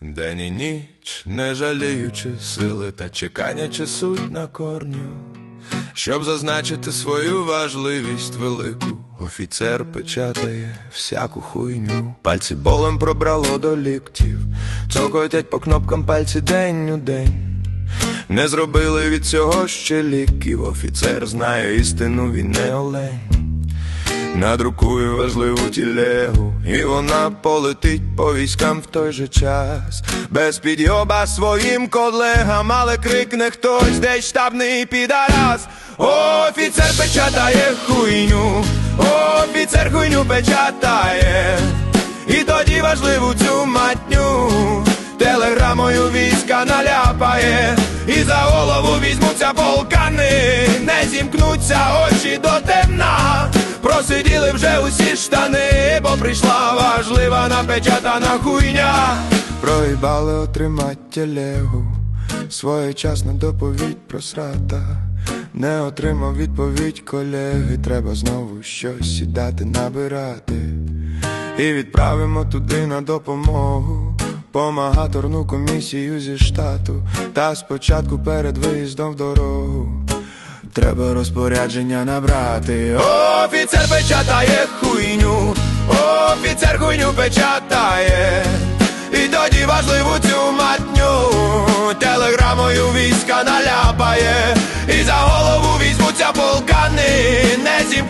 День і ніч, не жаліючи сили та чекання часуть на корню, щоб зазначити свою важливість велику, офіцер печатає всяку хуйню. Пальці болем пробрало до ліктів, цокотять по кнопкам пальці день у день. Не зробили від цього ще ліків. Офіцер знає істину, він не олень. Надрукую важливу тілегу, і вона полетить по військам в той же час. Без підйоба своїм колегам, але крикне хтось, десь штабний підарас. Офіцер печатає хуйню, офіцер хуйню печатає, і тоді важливу цю матню. Телеграмою війська наляпає, і за голову візьмуться полкани, не зімкнуться очі до темна. Просиділи вже усі штани, бо прийшла важлива напечатана хуйня. Проїбали отримать телегу, своєчасна доповідь про срата. Не отримав відповідь колеги, треба знову щось сідати, набирати. І відправимо туди на допомогу Помагаторну комісію зі штату Та спочатку перед виїздом в дорогу Треба розпорядження набрати. Офіцер печатає хуйню. Офіцер хуйню печатає. І тоді важливу цю матню Телеграмою війська наляпає. І за голову візьмуться полкани Не зімкнуться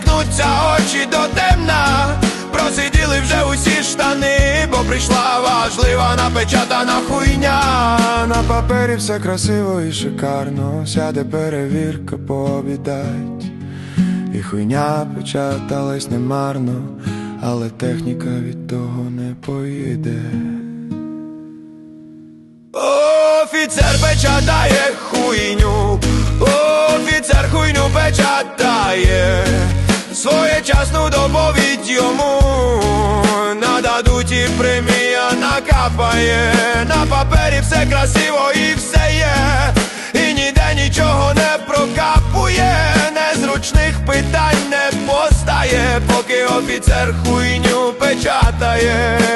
прийшла важлива напечатана хуйня. На папері все красиво і шикарно, сяде перевірка пообідать. І хуйня печаталась немарно, але техніка від того не поїде. Офіцер печатає хуйню, офіцер хуйню печатає, своєчасну доповідь йому нададуть премія накапає, на папері все красиво і все є, і ніде нічого не прокапує, незручних питань не постає, поки офіцер хуйню печатає.